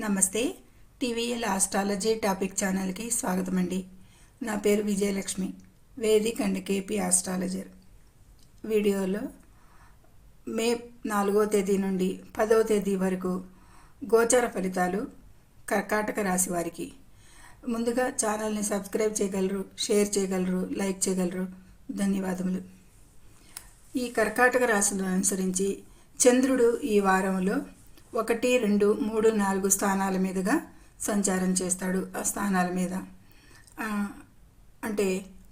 నమస్తే. TVL astrology topic ఛానల్కి స్వాగతం అండి నా పేరు Vijayalakshmi vedic and KP astrologer. వీడియోలో మే నాలుగో తేదీ నుండి పదవ తేదీ వరకు గోచర ఫలితాలు కర్కాటక రాశి వారికి. ముందుగా ఛానల్ని సబ్స్క్రైబ్ చేయగలరు షేర్ చేయగలరు లైక్ చేయగలరు. ధన్యవాదములు. ఈ కర్కాటక రాశులను అనుసరించి చంద్రుడు ఈ వారంలో ఒకటి రెండు మూడు నాలుగు స్థానాల మీదుగా సంచారం చేస్తాడు ఆ స్థానాల మీద. అంటే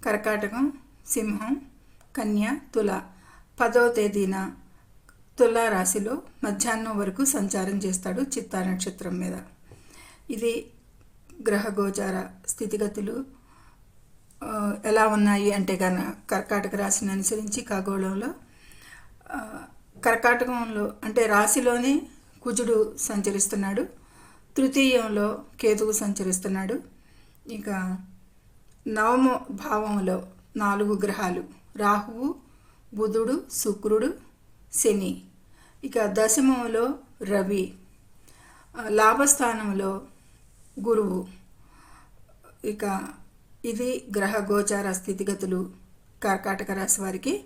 కర్కాటకం సింహం కన్య తుల. పదో తేదీన తుల రాశిలో మధ్యాహ్నం వరకు సంచారం చేస్తాడు చిత్తా నక్షత్రం మీద. ఇది గ్రహ గోచార స్థితిగతులు. ఎలా ఉన్నాయి అంటే కన కర్కాటక రాశిని అనుసరించి ఖగోళంలో కర్కాటకంలో అంటే రాశిలోనే కుజుడు సంచరిస్తున్నాడు. తృతీయంలో కేతువు సంచరిస్తున్నాడు. ఇక నవమ భావంలో నాలుగు గ్రహాలు రాహువు బుధుడు శుక్రుడు శని. ఇక దశమంలో రవి. లాభస్థానంలో గురువు. ఇక ఇది గ్రహ గోచార స్థితిగతులు కర్కాటక రాశి వారికి.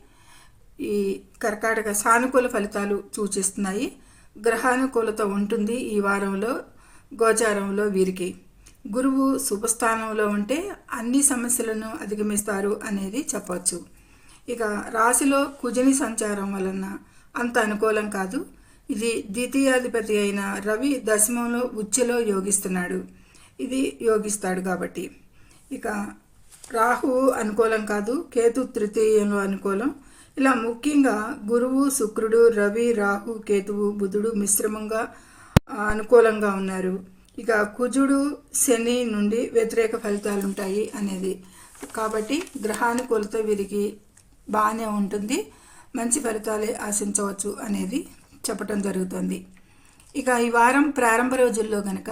ఈ కర్కాటక సానుకూల ఫలితాలు సూచిస్తున్నాయి. గ్రహానుకూలత ఉంటుంది ఈ వారంలో గోచారంలో వీరికి. గురువు శుభస్థానంలో ఉంటే అన్ని సమస్యలను అధిగమిస్తారు అనేది చెప్పవచ్చు ఇక రాశిలో కుజుని సంచారం వలన అంత అనుకూలం కాదు. ఇది ద్వితీయాధిపతి అయిన రవి దశమంలో ఉచ్చలో యోగిస్తున్నాడు. ఇది యోగిస్తాడు కాబట్టి. ఇక రాహువు అనుకూలం కాదు కేతు తృతీయంలో అనుకూలం. ఇలా ముఖ్యంగా గురువు శుక్రుడు రవి రాహు కేతువు బుధుడు మిశ్రమంగా అనుకూలంగా ఉన్నారు. ఇక కుజుడు శని నుండి వ్యతిరేక ఫలితాలు ఉంటాయి అనేది. కాబట్టి గ్రహానుకూలత వీరికి బాగానే ఉంటుంది. మంచి ఫలితాలే ఆశించవచ్చు అనేది చెప్పటం జరుగుతుంది. ఇక ఈ వారం ప్రారంభ రోజుల్లో గనక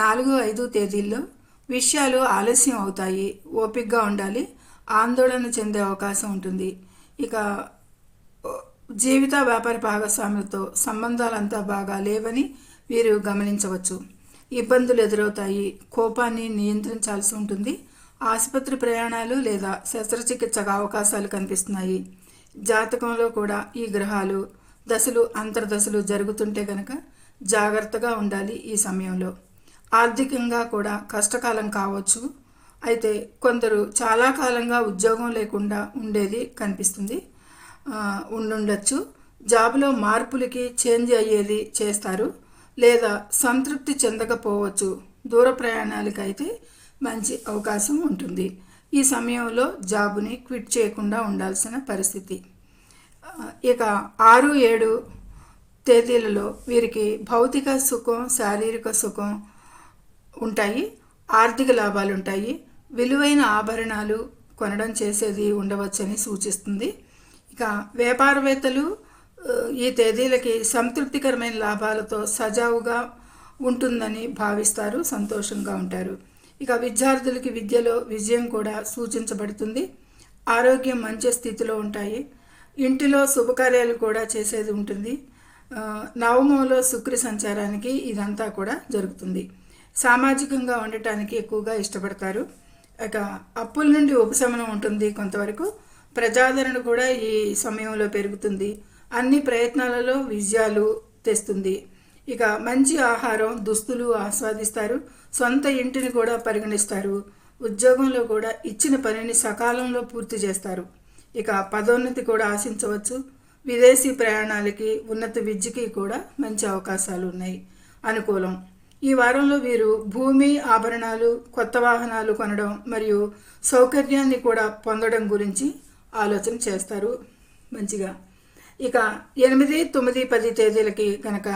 నాలుగు ఐదు తేదీల్లో విషయాలు ఆలస్యం అవుతాయి. ఓపికగా ఉండాలి. ఆందోళన చెందే అవకాశం ఉంటుంది. ఇక జీవిత వ్యాపార భాగస్వాములతో సంబంధాలంతా బాగా లేవని వీరు గమనించవచ్చు. ఇబ్బందులు ఎదురవుతాయి. కోపాన్ని నియంత్రించాల్సి ఉంటుంది. ఆసుపత్రి ప్రయాణాలు లేదా శస్త్రచికిత్సకు అవకాశాలు కనిపిస్తున్నాయి. జాతకంలో కూడా ఈ గ్రహాలు దశలు అంతర్దశలు జరుగుతుంటే కనుక జాగ్రత్తగా ఉండాలి ఈ సమయంలో. ఆర్థికంగా కూడా కష్టకాలం కావచ్చు. అయితే కొందరు చాలా కాలంగా ఉద్యోగం లేకుండా ఉండేది కనిపిస్తుంది. ఉండుండొచ్చు. జాబ్లో మార్పులకి చేంజ్ అయ్యేది చేస్తారు. లేదా సంతృప్తి చెందకపోవచ్చు. దూర ప్రయాణాలకైతే మంచి అవకాశం ఉంటుంది. ఈ సమయంలో జాబుని క్విట్ చేయకుండా ఉండాల్సిన పరిస్థితి. ఇక ఆరు ఏడు తేదీలలో వీరికి భౌతిక సుఖం శారీరక సుఖం ఉంటాయి. ఆర్థిక లాభాలు ఉంటాయి విలువైన ఆభరణాలు కొనడం చేసేది ఉండవచ్చని సూచిస్తుంది. ఇక వ్యాపారవేత్తలు ఈ తేదీలకి సంతృప్తికరమైన లాభాలతో సజావుగా ఉంటుందని భావిస్తారు సంతోషంగా ఉంటారు. ఇక విద్యార్థులకి విద్యలో విజయం కూడా సూచించబడుతుంది. ఆరోగ్యం మంచి స్థితిలో ఉంటాయి. ఇంటిలో శుభకార్యాలు కూడా చేసేది ఉంటుంది. నవమంలో శుక్ర సంచారానికి ఇదంతా కూడా జరుగుతుంది. సామాజికంగా ఉండటానికి ఎక్కువగా ఇష్టపడతారు. ఇక అప్పుల నుండి ఉపశమనం ఉంటుంది కొంతవరకు. ప్రజాదరణ కూడా ఈ సమయంలో పెరుగుతుంది. అన్ని ప్రయత్నాలలో విజయాలు తెస్తుంది. ఇక మంచి ఆహారం దుస్తులు ఆస్వాదిస్తారు. సొంత ఇంటిని కూడా పరిగణిస్తారు. ఉద్యోగంలో కూడా ఇచ్చిన పనిని సకాలంలో పూర్తి చేస్తారు. ఇక పదోన్నతి కూడా ఆశించవచ్చు. విదేశీ ప్రయాణాలకి ఉన్నత విద్యకి కూడా మంచి అవకాశాలు ఉన్నాయి. అనుకూలం. ఈ వారంలో వీరు భూమి ఆభరణాలు కొత్త వాహనాలు కొనడం మరియు సౌకర్యాన్ని కూడా పొందడం గురించి ఆలోచన చేస్తారు. మంచిగా. ఇక ఎనిమిది తొమ్మిది పది తేదీలకి కనుక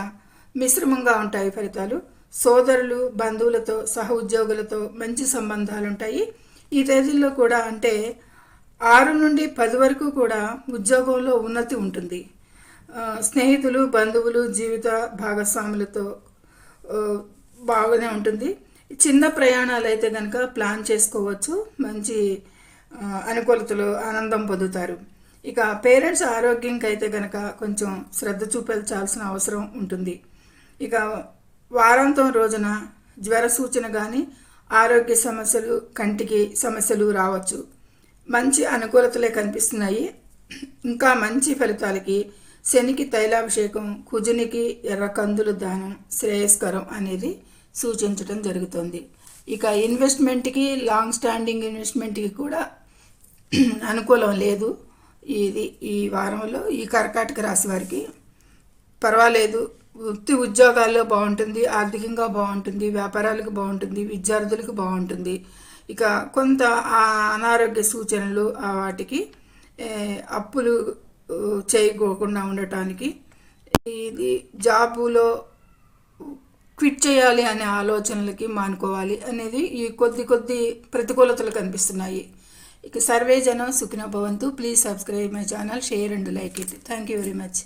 మిశ్రమంగా ఉంటాయి ఫలితాలు. సోదరులు బంధువులతో సహ ఉద్యోగులతో మంచి సంబంధాలు ఉంటాయి ఈ తేదీల్లో కూడా అంటే ఆరు నుండి పది వరకు కూడా ఉద్యోగంలో ఉన్నతి ఉంటుంది. స్నేహితులు బంధువులు జీవిత భాగస్వాములతో బాగానే ఉంటుంది. చిన్న ప్రయాణాలు అయితే కనుక ప్లాన్ చేసుకోవచ్చు. మంచి అనుకూలతలు ఆనందం పొందుతారు. ఇక పేరెంట్స్ ఆరోగ్యంకి అయితే కనుక కొంచెం శ్రద్ధ చూపించాల్సిన అవసరం ఉంటుంది. ఇక వారాంతం రోజున జ్వర సూచన కానీ ఆరోగ్య సమస్యలు కంటికి సమస్యలు రావచ్చు. మంచి అనుకూలతలే కనిపిస్తున్నాయి. ఇంకా మంచి ఫలితాలకి శనికి తైలాభిషేకం కుజునికి ఎర్ర కందులు దానం శ్రేయస్కరం అనేది సూచించడం జరుగుతుంది. ఇక ఇన్వెస్ట్మెంట్కి లాంగ్ స్టాండింగ్ ఇన్వెస్ట్మెంట్కి కూడా అనుకూలం లేదు. ఇది ఈ వారంలో ఈ కర్కాటక రాశి వారికి. పర్వాలేదు. వృత్తి ఉద్యోగాల్లో బాగుంటుంది ఆర్థికంగా బాగుంటుంది వ్యాపారాలకు బాగుంటుంది విద్యార్థులకు బాగుంటుంది. ఇక కొంత అనారోగ్య సూచనలు వాటికి అప్పులు చేయకోకుండా ఉండటానికి. ఇది జాబులో క్విట్ చేయాలి అనే ఆలోచనలకి మానుకోవాలి అనేది ఈ కొద్ది కొద్ది ప్రతికూలతలు కనిపిస్తున్నాయి. ఇక సర్వే జనం సుఖిన భవంతు. Please subscribe my channel. Share and like it. Thank you very much